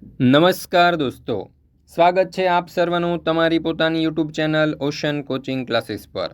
નમસ્કાર દોસ્તો. સ્વાગત છે આપ સર્વનું તમારી પોતાની YouTube channel ocean coaching classes પર.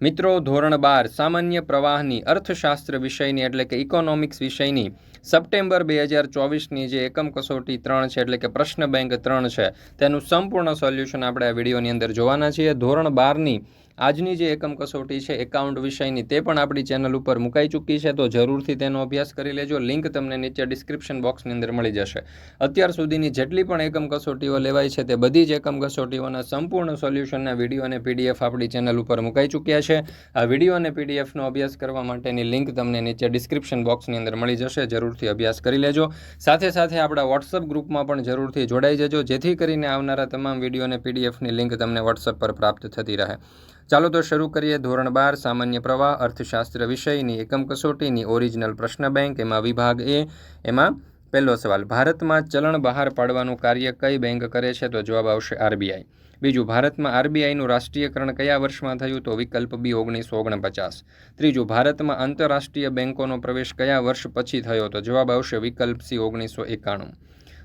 મિત્રો, ધોરણ બાર, સામાન્ય પ્રવાહની અર્થશાસ્ત્ર વિષયની એટલે કે ઇકોનોમિક્સ વિષયની સપ્ટેમ્બર બે હજાર ચોવીસની જે એકમ કસોટી ત્રણ છે, એટલે કે પ્રશ્ન બેંક ત્રણ છે, તેનું સંપૂર્ણ સોલ્યુશન આપણે આ વિડીયોની અંદર જોવાના છીએ. ધોરણ બારની આજની જે એકમ કસોટી છે, એકાઉન્ટ વિષયની તે પણ આપણી ચેનલ ઉપર મુકાઈ ચૂકી છે, તો જરૂરથી તેનો અભ્યાસ કરી લેજો. લિંક તમને નીચે ડિસ્ક્રિપ્શન બોક્સની અંદર મળી જશે. અત્યાર સુધીની જેટલી પણ એકમ કસોટીઓ લેવાય છે, તે બધી જ એકમ કસોટીઓના સંપૂર્ણ સોલ્યુશનના વીડિયો અને પીડીએફ આપણી ચેનલ ઉપર મુકાઈ ચૂક્યા છે. આ વીડિયો અને પીડીએફનો અભ્યાસ કરવા માટેની લિંક તમને નીચે ડિસ્ક્રિપ્શન બોક્સની અંદર મળી જશે. જરૂરથી અભ્યાસ કરી લેજો. સાથે સાથે આપણા વોટ્સઅપ ગ્રુપમાં પણ જરૂરથી જોડાઈ જજો. જેથી કરીને આવનારા તમામ વીડિયો અને પીડીએફની લિંક તમને વોટ્સઅપ પર પ્રાપ્ત થતી રહે. ચાલો તો શરૂ કરીએ ધોરણ બાર, સામાન્ય પ્રવાહ, અર્થશાસ્ત્ર વિષયની એકમ કસોટીની ઓરિજિનલ પ્રશ્ન બેંક. એમાં વિભાગ એ, એમાં પહેલો સવાલ, ભારતમાં ચલણ બહાર પાડવાનું કાર્ય કઈ બેંક કરે છે? તો જવાબ આવશે આરબીઆઈ. બીજું, ભારતમાં આરબીઆઈનું રાષ્ટ્રીયકરણ કયા વર્ષમાં થયું? તો વિકલ્પ બી, ઓગણીસો ઓગણપચાસ. ત્રીજું, ભારતમાં આંતરરાષ્ટ્રીય બેંકોનો પ્રવેશ કયા વર્ષ પછી થયો? તો જવાબ આવશે વિકલ્પ સી, ઓગણીસો એકાણું.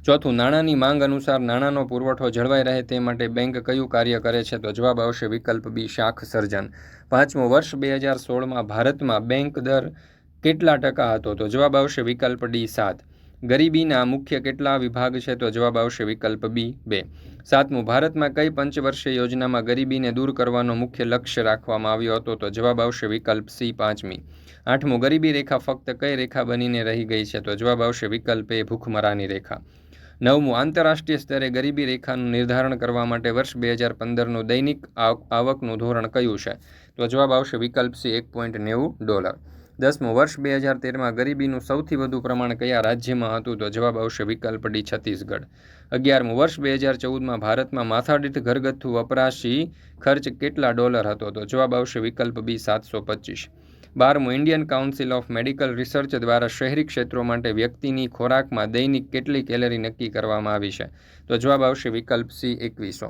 ચોથું, નાણાંની માંગ અનુસાર નાણાંનો પુરવઠો જળવાઈ રહે તે માટે બેંક કયું કાર્ય કરે છે તો જવાબ આવશે વિકલ્પ બી, શાખ સર્જન. પાંચમું, વર્ષ બે હજાર સોળમાં ભારતમાં બેંક દર કેટલા ટકા હતો તો જવાબ આવશે વિકલ્પ ડી, સાત. ગરીબીના મુખ્ય કેટલા વિભાગ છે તો જવાબ આવશે વિકલ્પ બી, બે. સાતમું, ભારતમાં કઈ પંચવર્ષીય યોજનામાં ગરીબીને દૂર કરવાનો મુખ્ય લક્ષ્ય રાખવામાં આવ્યો હતો તો જવાબ આવશે વિકલ્પ સી, પાંચમી. આઠમું, ગરીબી રેખા ફક્ત કઈ રેખા બનીને રહી ગઈ છે તો જવાબ આવશે વિકલ્પ એ, ભૂખમરાની રેખા. નવમું, આંતરરાષ્ટ્રીય સ્તરે ગરીબી રેખાનું નિર્ધારણ કરવા માટે વર્ષ બે હજાર પંદરનું દૈનિક આવકનું ધોરણ કયું છે? તો જવાબ આવશે વિકલ્પ સી, એક પોઈન્ટ નેવું ડોલર. દસમું, વર્ષ બે હજાર તેરમાં ગરીબીનું સૌથી વધુ પ્રમાણ કયા રાજ્યમાં હતું? તો જવાબ આવશે વિકલ્પ ડી, છત્તીસગઢ. અગિયારમું, વર્ષ બે હજાર ચૌદમાં ભારતમાં માથાદીઠ ઘરગથ્થુ વપરાશી ખર્ચ કેટલા ડોલર હતો? તો જવાબ આવશે વિકલ્પ બી, સાતસો પચીસ. બારમું Indian council of medical research દ્વારા શહેરી ક્ષેત્રો માટે વ્યક્તિની ખોરાકમાં દૈનિક કેટલી કેલરી નક્કી કરવામાં આવી છે? તો જવાબ આવશે વિકલ્પ સી, એકવીસો.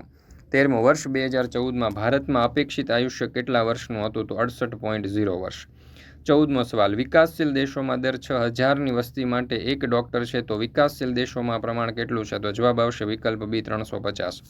તેરમું, વર્ષ બે હજાર ચૌદમાં ભારતમાં અપેક્ષિત આયુષ્ય કેટલા વર્ષનું હતું? તો અડસઠ પોઈન્ટ ઝીરો વર્ષ. ચૌદમો સવાલ, વિકાસશીલ દેશોમાં દર છ હજારની વસ્તી માટે એક ડોક્ટર છે, તો વિકાસશીલ દેશોમાં પ્રમાણ કેટલું છે? તો જવાબ આવશે વિકલ્પ બી, ત્રણસો પચાસ.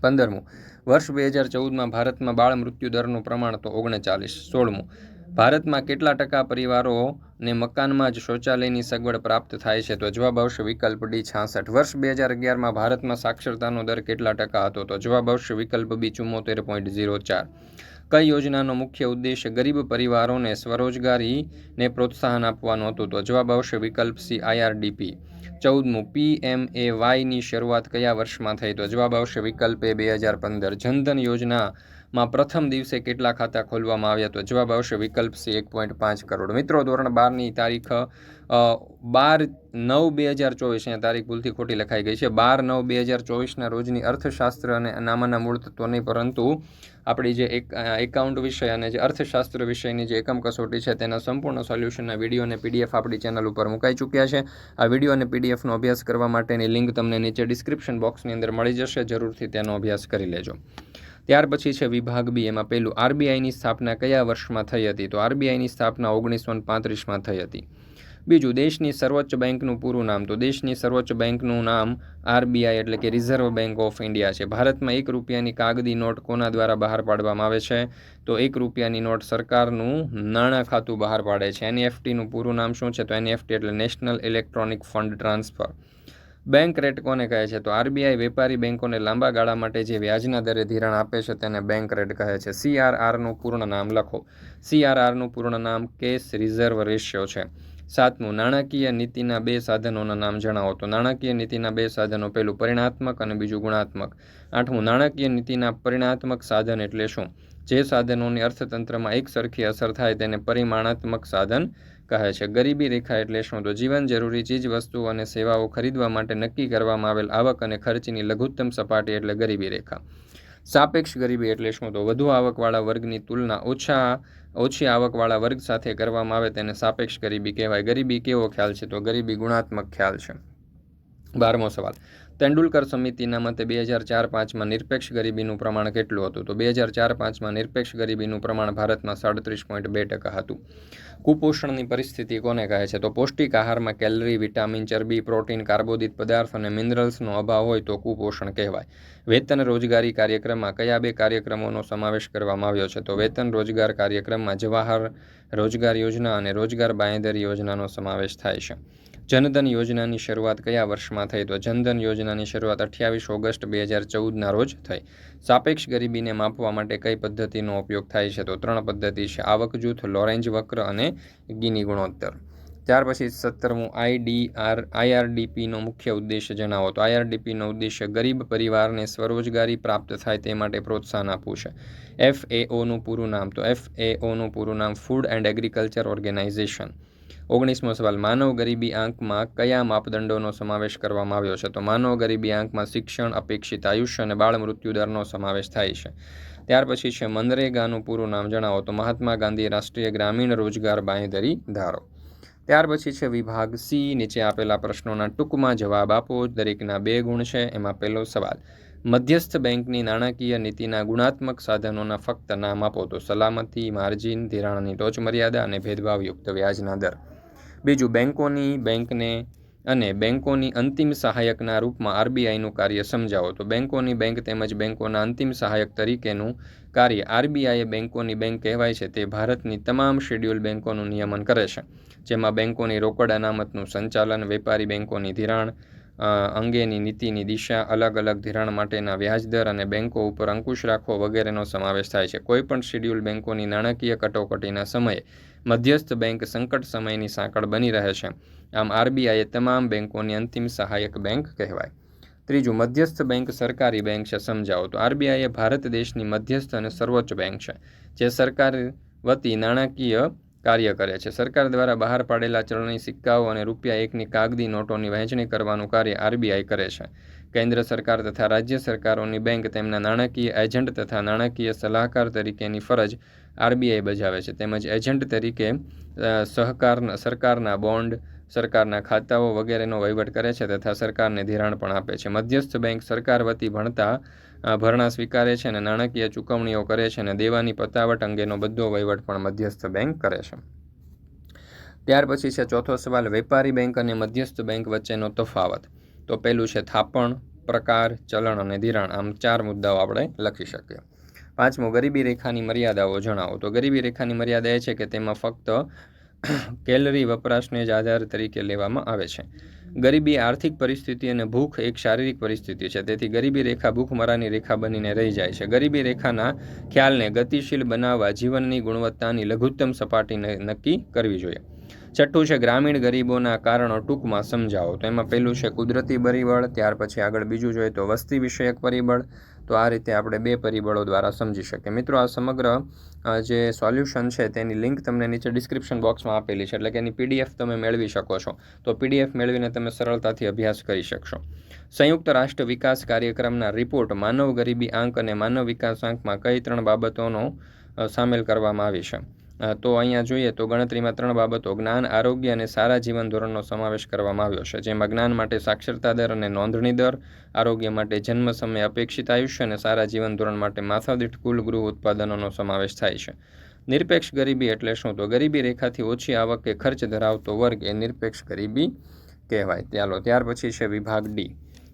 પંદરમું, વર્ષ બે હજાર ચૌદમાં ભારતમાં બાળ મૃત્યુ દરનું પ્રમાણ તો ઓગણચાલીસ. સોળમું ભારતમાં કેટલા ટકા પરિવારોને મકાનમાં જ શૌચાલયની સગવડ પ્રાપ્ત થાય છે? તો જવાબ આવશે વિકલ્પ ડી, છાસઠ. વર્ષ બે હજાર અગિયારમાં ભારતમાં સાક્ષરતાનો દર કેટલા ટકા હતો? તો જવાબ આવશે વિકલ્પ બી, ચુમ્મોતેર પોઈન્ટ ઝીરો ચાર. કઈ યોજનાનો મુખ્ય ઉદ્દેશ ગરીબ પરિવારોને સ્વરોજગારીને પ્રોત્સાહન આપવાનું હતું? તો જવાબ આવશે વિકલ્પ સી આઈઆરડીપી ચૌદમું, પી એમ એ વાયની શરૂઆત કયા વર્ષમાં થઈ? તો જવાબ આવશે વિકલ્પ એ, બે હજાર પંદર. જનધન યોજના માં પ્રથમ દિવસે કેટલા ખાતા ખોલવામાં આવ્યા તો જવાબ આવશે વિકલ્પ સી એક પોઈન્ટ પાંચ કરોડ. મિત્રો, ધોરણ બારની તારીખ બાર નવ બે હજાર ચોવીસ અહીંયા તારીખ ભૂલથી ખોટી લખાઈ ગઈ છે. બાર નવ બે હજાર ચોવીસના રોજની અર્થશાસ્ત્ર અને નામાના મૂળ તત્વો નહીં, પરંતુ આપણી જે એક એકાઉન્ટ વિષય અને જે અર્થશાસ્ત્ર વિષયની જે એકમ કસોટી છે તેના સંપૂર્ણ સોલ્યુશનના વીડિયો અને પીડીએફ આપણી ચેનલ ઉપર મુકાઈ ચૂક્યા છે. આ વીડિયો અને પીડીએફનો અભ્યાસ કરવા માટેની લિંક તમને નીચે ડિસ્ક્રિપ્શન બોક્સની અંદર મળી જશે. જરૂરથી તેનો અભ્યાસ કરી લેજો. ત્યાર પછી છે વિભાગ બી. એમાં પહેલું આરબીઆઈની સ્થાપના કયા વર્ષમાં થઈ હતી? તો આરબીઆઈની સ્થાપના ઓગણીસો પાંત્રીસમાં થઈ હતી. બીજું, દેશની સર્વોચ્ચ બેંકનું પૂરું નામ. તો દેશની સર્વોચ્ચ બેંકનું નામ આરબીઆઈ એટલે કે રિઝર્વ બેંક ઓફ ઇન્ડિયા છે. ભારતમાં એક રૂપિયાની કાગદી નોટ કોના દ્વારા બહાર પાડવામાં આવે છે? તો એક રૂપિયાની નોટ સરકારનું નાણાં ખાતું બહાર પાડે છે. એનઈએફટીનું પૂરું નામ શું છે? તો એનઈએફટી એટલે national electronic fund transfer bank rate કોને કહે છે? તો આરબીઆઈ વેપારી બેંકોને લાંબા ગાળા માટે જે વ્યાજના દરે ધિરાણ આપે છે તેને બેંક રેટ કહે છે. સીઆરઆરનું પૂર્ણ નામ લખો. સીઆરઆરનું પૂર્ણ નામ કેસ રિઝર્વ રેશિયો છે. સાતમું, નાણાકીય નીતિના બે સાધનોના નામ જણાવો. તો નાણાકીય નીતિના બે સાધનો, પહેલું પરિણાત્મક અને બીજું ગુણાત્મક. આઠમું, નાણાકીય નીતિના પરિણાત્મક સાધન એટલે શું? જે સાધનોની અર્થતંત્રમાં એક સરખી અસર થાય તેને પરિમાણાત્મક સાધન કહે છે. ગરીબી રેખા એટલે શું? તો જીવન જરૂરી ચીજ વસ્તુઓ અને સેવાઓ ખરીદવા માટે નક્કી કરવામાં આવેલ આવક અને ખર્ચની લઘુત્તમ સપાટી એટલે ગરીબી રેખા. સાપેક્ષ ગરીબી એટલે શું? તો વધુ આવકવાળા વર્ગની તુલના ઓછા, ઓછી આવકવાળા વર્ગ સાથે કરવામાં આવે તેને સાપેક્ષ ગરીબી કહેવાય. ગરીબી કેવો ખ્યાલ છે? તો ગરીબી ગુણાત્મક ખ્યાલ છે. બારમો સવાલ. તેંડુલકર સમિતિના મતે બે હજાર ચાર પાંચમાં નિરપેક્ષ ગરીબીનું પ્રમાણ કેટલું હતું? તો બે હજાર ચાર પાંચમાં નિરપેક્ષ ગરીબીનું પ્રમાણ ભારતમાં સાડત્રીસ પોઈન્ટ બે ટકા હતું. કુપોષણની પરિસ્થિતિ કોને કહે છે? તો પૌષ્ટિક આહારમાં કેલરી, વિટામિન, ચરબી, પ્રોટીન, કાર્બોદિત પદાર્થ અને મિનરલ્સનો અભાવ હોય તો કુપોષણ કહેવાય. વેતન રોજગારી કાર્યક્રમમાં કયા બે કાર્યક્રમોનો સમાવેશ કરવામાં આવ્યો છે? તો વેતન રોજગાર કાર્યક્રમમાં જવાહર રોજગાર યોજના અને રોજગાર બાંયધરી યોજનાનો સમાવેશ થાય છે. જનધન યોજનાની શરૂઆત કયા વર્ષમાં થઈ? તો જનધન યોજનાની શરૂઆત અઠ્યાવીસ ઓગસ્ટ બે હજાર ચૌદના રોજ થઈ. સાપેક્ષ ગરીબીને માપવા માટે કઈ પદ્ધતિનો ઉપયોગ થાય છે? તો ત્રણ પદ્ધતિ છે. આવક જૂથ, લોરેન્જ વક્ર અને ગીની ગુણોત્તર. ત્યાર પછી સત્તરમું આઈડીઆર, આઈઆરડીપીનો મુખ્ય ઉદ્દેશ્ય જણાવો. તો આઈઆરડીપીનો ઉદ્દેશ્ય ગરીબ પરિવારને સ્વરોજગારી પ્રાપ્ત થાય તે માટે પ્રોત્સાહન આપવું છે. એફ એઓનું પૂરું નામ. તો એફ એઓનું પૂરું નામ ફૂડ એન્ડ એગ્રીકલ્ચર ઓર્ગેનાઇઝેશન ઓગણીસમો સવાલ, માનવ ગરીબી આંકમાં કયા માપદંડોનો સમાવેશ કરવામાં આવ્યો છે? તો માનવ ગરીબી આંકમાં શિક્ષણ, અપેક્ષિત આયુષ્ય અને બાળ મૃત્યુ દરનો સમાવેશ થાય છે. ત્યાર પછી છે મનરેગાનું પૂરું નામ જણાવો. તો મહાત્મા ગાંધી રાષ્ટ્રીય ગ્રામીણ રોજગાર બાંયધરી ધારો. ત્યાર પછી છે વિભાગ સી, નીચે આપેલા પ્રશ્નોના ટૂંકમાં જવાબ આપો. દરેકના બે ગુણ છે. એમાં પહેલો સવાલ, મધ્યસ્થ બેંકની નાણાકીય નીતિના ગુણાત્મક સાધનોના ફક્ત નામ આપો. તો સલામતી, માર્જિન, ધિરાણની ટોચ મર્યાદા અને ભેદભાવયુક્ત વ્યાજના દર. બીજું બેન્કોની બેંકને અને બેંકોની અંતિમ સહાયકના રૂપમાં આરબીઆઈનું કાર્ય સમજાવો. તો બેન્કોની બેંક તેમજ બેન્કોના અંતિમ સહાયક તરીકેનું કાર્ય આરબીઆઈએ બેન્કોની બેંક કહેવાય છે. તે ભારતની તમામ શેડ્યુલ બેન્કોનું નિયમન કરે છે. જેમાં બેન્કોની રોકડ અનામતનું સંચાલન, વેપારી બેન્કોની ધિરાણ અંગેની નીતિની દિશા અલગ અલગ ધિરાણ માટેના વ્યાજદર અને બેન્કો ઉપર અંકુશ રાખવો વગેરેનો સમાવેશ થાય છે. કોઈપણ શેડ્યુલ બેન્કોની નાણાકીય કટોકટીના સમયે મધ્યસ્થ બેંક સંકટ સમયની સાંકળ બની રહે છે. આમ આરબીઆઈએ તમામ બેંકોની અંતિમ સહાયક બેંક કહેવાય. ત્રીજું, મધ્યસ્થ બેંક સરકારી બેંક છે, સમજાવો તો આરબીઆઈ ભારત દેશની મધ્યસ્થ અને સર્વોચ્ચ બેંક છે, જે સરકાર વતી નાણાકીય કાર્ય કરે છે. સરકાર દ્વારા બહાર પાડેલા ચલણી સિક્કાઓ અને રૂપિયા એકની કાગદી નોટોની વહેંચણી કરવાનું કાર્ય આરબીઆઈ કરે છે. કેન્દ્ર સરકાર તથા રાજ્ય સરકારોની બેંક તેમના નાણાકીય એજન્ટ તથા નાણાકીય સલાહકાર તરીકેની ફરજ આરબીઆઈ બજાવે છે. તેમજ એજન્ટ તરીકે સહકાર સરકારના બોન્ડ, સરકારના ખાતાઓ વગેરેનો વહીવટ કરે છે તથા સરકારને ધિરાણ પણ આપે છે. મધ્યસ્થ બેંક સરકાર વતી ભણતા ભરણા સ્વીકારે છે અને નાણાકીય ચૂકવણીઓ કરે છે અને દેવાની પતાવટ અંગેનો બધો વહીવટ પણ મધ્યસ્થ બેંક કરે છે. ત્યાર પછી છે ચોથો સવાલ, વેપારી બેંક અને મધ્યસ્થ બેંક વચ્ચેનો તફાવત. તો પહેલું છે થાપણ, પ્રકાર, ચલણ અને ધિરાણ. આમ ચાર મુદ્દાઓ આપણે લખી શકીએ. પાંચમો, ગરીબી રેખાની મર્યાદાઓ જણાવો. તો ગરીબી રેખાની મર્યાદા એ છે કે તેમાં ફક્ત કેલરી વપરાશને જ આધાર તરીકે લેવામાં આવે છે. ગરીબી આર્થિક પરિસ્થિતિ અને ભૂખ એક શારીરિક પરિસ્થિતિ છે. તેથી ગરીબી રેખા ભૂખમરાની રેખા બનીને રહી જાય છે. ગરીબી રેખાના ખ્યાલને ગતિશીલ બનાવવા જીવનની ગુણવત્તાની લઘુત્તમ સપાટી નક્કી કરવી જોઈએ. છઠ્ઠું છે ગ્રામીણ ગરીબોના કારણો ટૂંકમાં સમજાવો. તો એમાં પહેલું છે કુદરતી પરિબળ, ત્યાર પછી આગળ બીજું જોઈએ તો વસ્તી વિષયક પરિબળ તો આ રીતે આપણે બે પરિબળો દ્વારા સમજી શકીએ. મિત્રો, આ સમગ્ર જે સોલ્યુશન છે તેની લિંક તમને નીચે ડિસ્ક્રિપ્શન બોક્સમાં આપેલી છે, એટલે કે એની પીડીએફ તમે મેળવી શકો છો. તો પીડીએફ મેળવીને તમે સરળતાથી અભ્યાસ કરી શકશો. સંયુક્ત રાષ્ટ્ર વિકાસ કાર્યક્રમના રિપોર્ટ માનવ ગરીબી આંક અને માનવ વિકાસ આંકમાં કઈ ત્રણ બાબતોનો સામેલ કરવામાં આવી છે? તો અહીંયા જોઈએ તો ગણતરીમાં ત્રણ બાબતો. જ્ઞાન, આરોગ્ય અને સારા જીવન ધોરણનો સમાવેશ કરવામાં આવ્યો છે, જેમાં જ્ઞાન માટે સાક્ષરતા દર અને નોંધણી દર, આરોગ્ય માટે જન્મ સમય, અપેક્ષિત આયુષ્ય અને સારા જીવન ધોરણ માટે માથાદીઠ કુલ ગૃહ ઉત્પાદનોનો સમાવેશ થાય છે. નિરપેક્ષ ગરીબી એટલે શું? તો ગરીબી રેખાથી ઓછી આવક કે ખર્ચ ધરાવતો વર્ગ એ નિરપેક્ષ ગરીબી કહેવાય. ચાલો ત્યાર પછી છે વિભાગ ડી.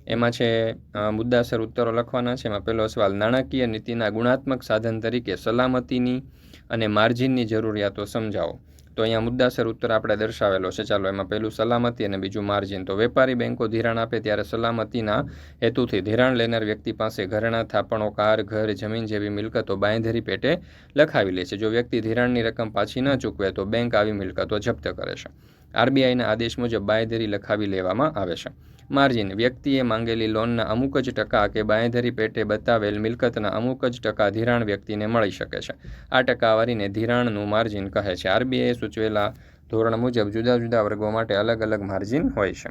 એમાં છે મુદ્દાસર ઉત્તરો લખવાના છે. એમાં પહેલો સવાલ, નાણાકીય નીતિના ગુણાત્મક સાધન તરીકે સલામતીની અને માર્જિનની જરૂરિયાતો સમજાવો. તો અહીંયા મુદ્દાસર ઉત્તર આપણે દર્શાવેલો છે. ચાલો, એમાં પહેલું સલામતી અને બીજું માર્જિન. તો વેપારી બેંકો ધિરાણ આપે ત્યારે સલામતીના હેતુથી ધિરાણ લેનાર વ્યક્તિ પાસે ઘરના થાપણો, કાર, ઘર, જમીન જેવી મિલકતો બાંયધરી પેટે લખાવી લે છે. જો વ્યક્તિ ધિરાણની રકમ પાછી ન ચૂકવે તો બેંક આવી મિલકતો જપ્ત કરે છે. આરબીઆઈના આદેશ મુજબ બાંયધરી લખાવી લેવામાં આવે છે. માર્જિન, વ્યક્તિએ માંગેલી લોનના અમુક જ ટકા કે બાંયધરી પેટે બતાવેલ મિલકતના અમુક જ ટકા ધિરાણ વ્યક્તિને મળી શકે છે. આ ટકાવારીને ધિરાણનું માર્જિન કહે છે. આરબીઆઈએ સૂચવેલા ધોરણ મુજબ જુદા જુદા વર્ગો માટે અલગ અલગ માર્જિન હોય છે.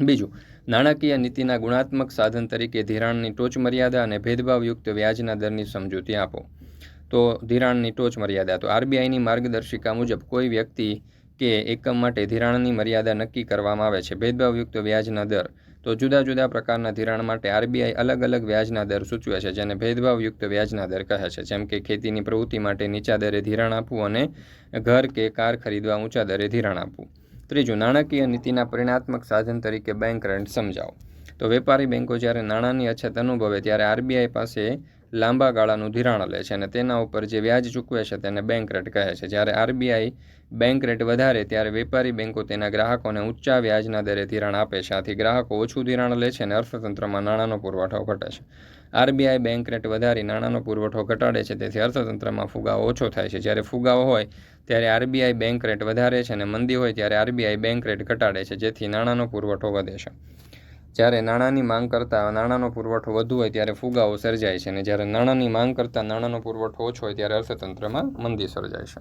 બીજું, નાણાકીય નીતિના ગુણાત્મક સાધન તરીકે ધિરાણની ટોચ મર્યાદા અને ભેદભાવયુક્ત વ્યાજના દરની સમજૂતી આપો. તો ધિરાણની ટોચ મર્યાદા, તો આરબીઆઈની માર્ગદર્શિકા મુજબ કોઈ વ્યક્તિ કે એકમ માટે ધિરાણની મર્યાદા નક્કી કરવામાં આવે છે. ભેદભાવયુક્ત વ્યાજના દર. તો જુદા જુદા પ્રકારના ધિરાણ માટે આરબીઆઈ અલગ અલગ વ્યાજના દર સૂચવે છે, જેને ભેદભાવયુક્ત વ્યાજના દર કહે છે. જેમ કે ખેતીની પ્રવૃત્તિ માટે નીચા દરે ધિરાણ આપવું અને ઘર કે કાર ખરીદવા ઊંચા દરે ધિરાણ આપવું. ત્રીજું, નાણાકીય નીતિના પરિણાત્મક સાધન તરીકે બેંક રેન્ટ સમજાવો. તો વેપારી બેંકો જ્યારે નાણાંની અછત અનુભવે ત્યારે આરબીઆઈ પાસે લાંબા ગાળાનું ધિરાણ લે છે અને તેના ઉપર જે વ્યાજ ચૂકવે છે તેને બેંક રેટ કહે છે. જ્યારે આરબીઆઈ બેંક રેટ વધારે, ત્યારે વેપારી બેંકો તેના ગ્રાહકોને ઊંચા વ્યાજના દરે ધિરાણ આપે છે. આથી ગ્રાહકો ઓછું ધિરાણ લે છે અને અર્થતંત્રમાં નાણાંનો પુરવઠો ઘટે છે. આરબીઆઈ બેંક રેટ વધારી નાણાંનો પુરવઠો ઘટાડે છે, તેથી અર્થતંત્રમાં ફુગાવો ઓછો થાય છે. જ્યારે ફુગાવો હોય, ત્યારે આરબીઆઈ બેંક રેટ વધારે છે અને મંદી હોય, ત્યારે આરબીઆઈ બેંક રેટ ઘટાડે છે, જેથી નાણાંનો પુરવઠો વધે છે. જ્યારે નાણાંની માંગ કરતાં નાણાંનો પુરવઠો વધુ હોય ત્યારે ફુગાવો સર્જાય છે અને જ્યારે નાણાંની માંગ કરતાં નાણાંનો પુરવઠો ઓછો હોય ત્યારે અર્થતંત્રમાં મંદી સર્જાય છે.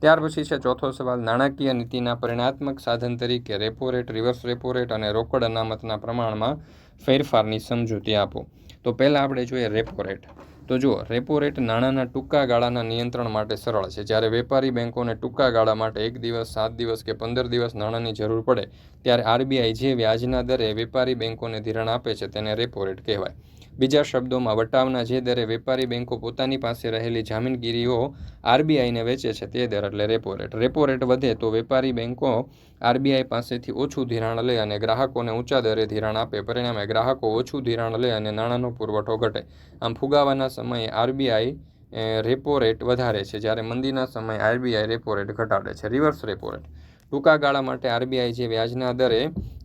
ત્યાર પછી છે ચોથો સવાલ, નાણાકીય નીતિના પરિણાત્મક સાધન તરીકે repo rate reverse repo rate અને રોકડ અનામતના પ્રમાણમાં ફેરફારની સમજૂતી આપો. તો પહેલાં આપણે જોઈએ રેપો રેટ તો જુઓ રેપો રેટ નાણાંના ટૂંકા ગાળાના નિયંત્રણ માટે સરળ છે. જ્યારે વેપારી બેન્કોને ટૂંકા ગાળા માટે એક દિવસ, સાત દિવસ કે પંદર દિવસ નાણાંની જરૂર પડે, ત્યારે આરબીઆઈ જે વ્યાજના દરે વેપારી બેન્કોને ધિરાણ આપે છે તેને રેપો રેટ કહેવાય. બીજા શબ્દોમાં, વટાવના જે દરે વેપારી બેન્કો પોતાની પાસે રહેલી જામીનગીરીઓ આરબીઆઈને વેચે છે તે દર એટલે રેપો રેટ રેપો રેટ વધે તો વેપારી બેન્કો આરબીઆઈ પાસેથી ઓછું ધિરાણ લે અને ગ્રાહકોને ઊંચા દરે ધિરાણ આપે. પરિણામે ગ્રાહકો ઓછું ધિરાણ લે અને નાણાંનો પુરવઠો ઘટે. આમ ફુગાવાના સમયે આરબીઆઈ રેપો રેટ વધારે છે. જ્યારે મંદીના સમયે આરબીઆઈ રેપો રેટ ઘટાડે છે. રિવર્સ રેપો રેટ ટૂંકા ગાળા માટે આરબીઆઈ જે વ્યાજના દરે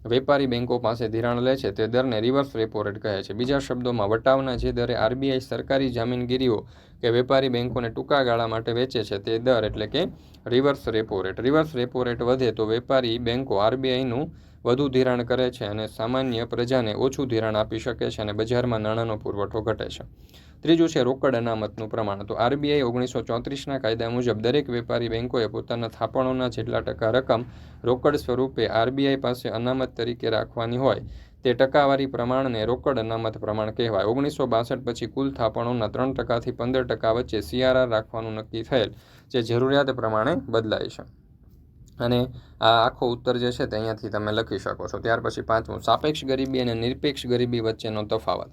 વેપારી બેંકો પાસે ધિરાણ લે છે, તે દરને રિવર્સ રેપો રેટ કહે છે. બીજા શબ્દોમાં, વટાવના જે દરે આરબીઆઈ સરકારી જામીનગીરીઓ કે વેપારી બેંકોને ટૂંકા ગાળા માટે વેચે છે, તે દર એટલે કે reverse repo rate reverse repo rate વધે તો વેપારી બેંકો આરબીઆઈનું વધુ ધિરાણ કરે છે અને સામાન્ય પ્રજાને ઓછું ધિરાણ આપી શકે છે અને બજારમાં નાણાંનો પુરવઠો ઘટે છે. ત્રીજું છે રોકડ અનામતનું પ્રમાણ. તો આરબીઆઈ ઓગણીસો ચોત્રીસના કાયદા મુજબ દરેક વેપારી બેન્કોએ પોતાના થાપણોના જેટલા ટકા રકમ રોકડ સ્વરૂપે આરબીઆઈ પાસે અનામત તરીકે રાખવાની હોય તે ટકાવારી પ્રમાણને રોકડ અનામત પ્રમાણ કહેવાય. ઓગણીસો બાસઠ પછી કુલ થાપણોના ત્રણ ટકાથી પંદર ટકા વચ્ચે સીઆરઆર રાખવાનું નક્કી થયેલ, જે જરૂરિયાત પ્રમાણે બદલાય છે. અને આ આખો ઉત્તર જે છે તે અહીંયાથી તમે લખી શકો છો. ત્યાર પછી પાંચમું, સાપેક્ષ ગરીબી અને નિરપેક્ષ ગરીબી વચ્ચેનો તફાવત.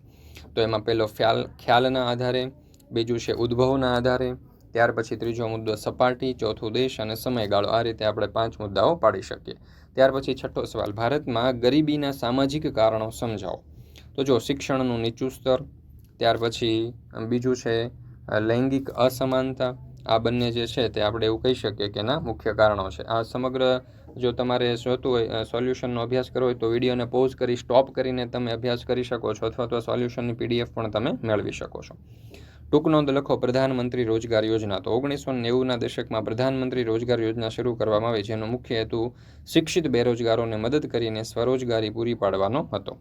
તો એમાં પહેલો ખ્યાલ, ખ્યાલના આધારે, બીજું છે ઉદ્ભવના આધારે, ત્યાર પછી ત્રીજો મુદ્દો સપાટી, ચોથું દેશ અને સમયગાળો. આ રીતે આપણે પાંચ મુદ્દાઓ પાડી શકીએ. ત્યાર પછી છઠ્ઠો સવાલ, ભારતમાં ગરીબીના સામાજિક કારણો સમજાવો. તો જો શિક્ષણનું નીચું સ્તર, ત્યાર પછી બીજું છે લૈંગિક અસમાનતા, આ બંને જે છે તે આપણે એવું કહી શકીએ કે એના મુખ્ય કારણો છે. આ સમગ્ર જો તમારે જોતું હોય સોલ્યુશનનો અભ્યાસ કરવો હોય તો વિડીયોને પોઝ કરી સ્ટોપ કરીને તમે અભ્યાસ કરી શકો છો અથવા તો સોલ્યુશનની પીડીએફ પણ તમે મેળવી શકો છો. ટૂંક નોંધ લખો, પ્રધાનમંત્રી રોજગાર યોજના. તો ઓગણીસો નેવુંના દશકમાં પ્રધાનમંત્રી રોજગાર યોજના શરૂ કરવામાં આવી, જેનો મુખ્ય હેતુ શિક્ષિત બેરોજગારોને મદદ કરીને સ્વરોજગારી પૂરી પાડવાનો હતો.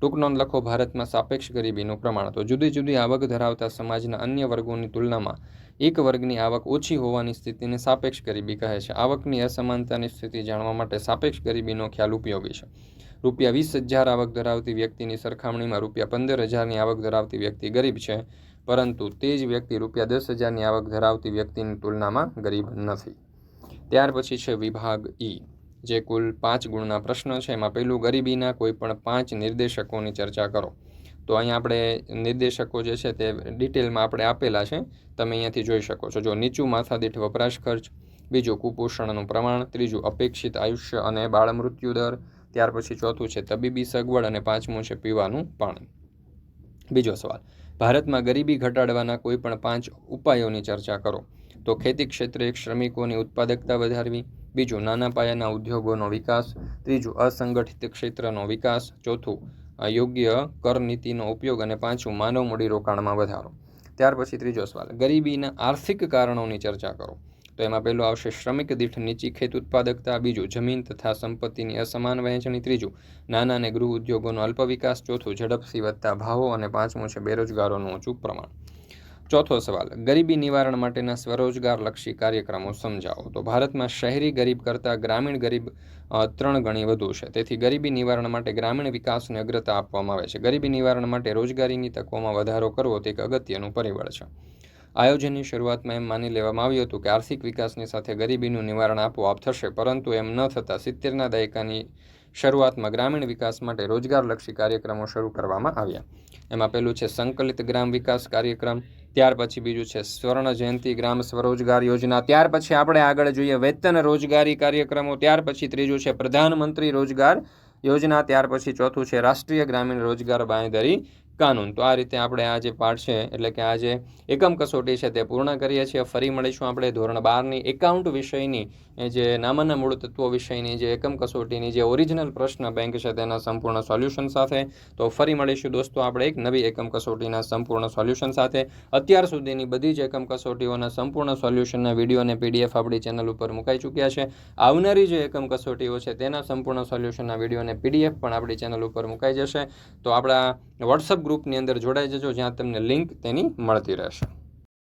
ટૂંક નોંધ લખો, ભારતમાં સાપેક્ષ ગરીબીનું પ્રમાણ. તો જુદી જુદી આવક ધરાવતા સમાજના અન્ય વર્ગોની તુલનામાં એક વર્ગની આવક ઓછી હોવાની સ્થિતિને સાપેક્ષ ગરીબી કહે છે. આવકની અસમાનતાની સ્થિતિ જાણવા માટે સાપેક્ષ ગરીબીનો ખ્યાલ ઉપયોગી છે. રૂપિયા વીસ હજાર આવક ધરાવતી વ્યક્તિની સરખામણીમાં રૂપિયા પંદર હજારની આવક ધરાવતી વ્યક્તિ ગરીબ છે, પરંતુ તે જ વ્યક્તિ રૂપિયા દસ હજારની આવક ધરાવતી વ્યક્તિની તુલનામાં ગરીબ નથી. ત્યાર પછી છે વિભાગ ઈ, જે કુલ પાંચ ગુણના પ્રશ્નો છે. એમાં પહેલું, ગરીબીના કોઈ પણ પાંચ નિર્દેશકોની ચર્ચા કરો. તો અહીંયા આપણે નિર્દેશકો જે છે તે ડિટેલમાં આપણે આપેલા છે. તમે અહીંયાથી જોઈ શકો છો. જો નીચું માથાદીઠ વપરાશ ખર્ચ બીજું કુપોષણનું પ્રમાણ, ત્રીજું અપેક્ષિત આયુષ્ય અને બાળ મૃત્યુ દર, ત્યાર પછી ચોથું છે તબીબી સગવડ અને પાંચમું છે પીવાનું પાણી. બીજો સવાલ, ભારતમાં ગરીબી ઘટાડવાના કોઈ પણ પાંચ ઉપાયોની ચર્ચા કરો. તો ખેતી ક્ષેત્રે શ્રમિકોની ઉત્પાદકતા વધારવી, બીજું નાના પાયાના ઉદ્યોગોનો વિકાસ, ત્રીજું અસંગઠિત ક્ષેત્રનો વિકાસ, ચોથું યોગ્ય કર નીતિનો ઉપયોગ અને પાંચમું માનવ મૂડી રોકાણમાં વધારો. ત્યાર પછી ત્રીજો સવાલ, ગરીબીના આર્થિક કારણોની ચર્ચા કરો. તો એમાં પહેલું આવશે શ્રમિક દીઠ નીચી ખેત ઉત્પાદકતા, બીજું જમીન તથા સંપત્તિની અસમાન વહેંચણી, ત્રીજું નાના અને ગૃહ ઉદ્યોગોનો અલ્પ વિકાસ ચોથું ઝડપથી વધતા ભાવો અને પાંચમું છે બેરોજગારોનું ઊંચું પ્રમાણ. ચોથો સવાલ, ગરીબી નિવારણ માટેના સ્વરોજગાર લક્ષી કાર્યક્રમો સમજાવો. તો ભારતમાં શહેરી ગરીબ કરતાં ગ્રામીણ ગરીબ ત્રણ ગણી વધુ છે. તેથી ગરીબી નિવારણ માટે ગ્રામીણ વિકાસને અગ્રતા આપવામાં આવે છે. ગરીબી નિવારણ માટે રોજગારીની તકોમાં વધારો કરવો તે એક અગત્યનું પરિબળ છે. આયોજનની શરૂઆતમાં એમ માની લેવામાં આવ્યું હતું કે આર્થિક વિકાસની સાથે ગરીબીનું નિવારણ આપોઆપ થશે, પરંતુ એમ ન થતાં સિત્તેરના દાયકાની શરૂઆતમાં ગ્રામીણ વિકાસ માટે રોજગારલક્ષી કાર્યક્રમો શરૂ કરવામાં આવ્યા. એમાં પહેલું છે સંકલિત ગ્રામ વિકાસ કાર્યક્રમ, ત્યાર પછી બીજું છે સ્વર્ણ જયંતિ ગ્રામ સ્વરોજગાર યોજના, ત્યાર પછી આપણે આગળ જોઈએ વેતન રોજગારી કાર્યક્રમો, ત્યાર પછી ત્રીજું છે પ્રધાનમંત્રી રોજગાર યોજના, ત્યાર પછી ચોથું છે રાષ્ટ્રીય ગ્રામીણ રોજગાર બાંયધરી કાનૂન. તો આ રીતે આપણે આ જે પાઠ છે, એટલે કે આ જે એકમ કસોટી છે તે પૂર્ણ કરીએ છીએ. ફરી મળીશું આપણે ધોરણ બારની એકાઉન્ટ વિષયની જે નામાના મૂળ તત્વો વિષયની, જે એકમ કસોટીની જે ઓરિજિનલ પ્રશ્ન બેંક છે તેના સંપૂર્ણ સોલ્યુશન સાથે. તો ફરી મળીશું દોસ્તો આપણે એક નવી એકમ કસોટીના સંપૂર્ણ સોલ્યુશન સાથે. અત્યાર સુધીની બધી જ એકમ કસોટીઓના સંપૂર્ણ સોલ્યુશનના વીડિયો અને પીડીએફ આપણી ચેનલ ઉપર મુકાઈ ચૂક્યા છે. આવનારી જે એકમ કસોટીઓ છે તેના સંપૂર્ણ સોલ્યુશનના વીડિયો અને પીડીએફ પણ આપણી ચેનલ ઉપર મુકાઈ જશે. તો આપણા વોટ્સઅપ ગ્રુપની અંદર જોડાઈ જજો જ્યાં તમને લિંક તેની મળતી રહેશે.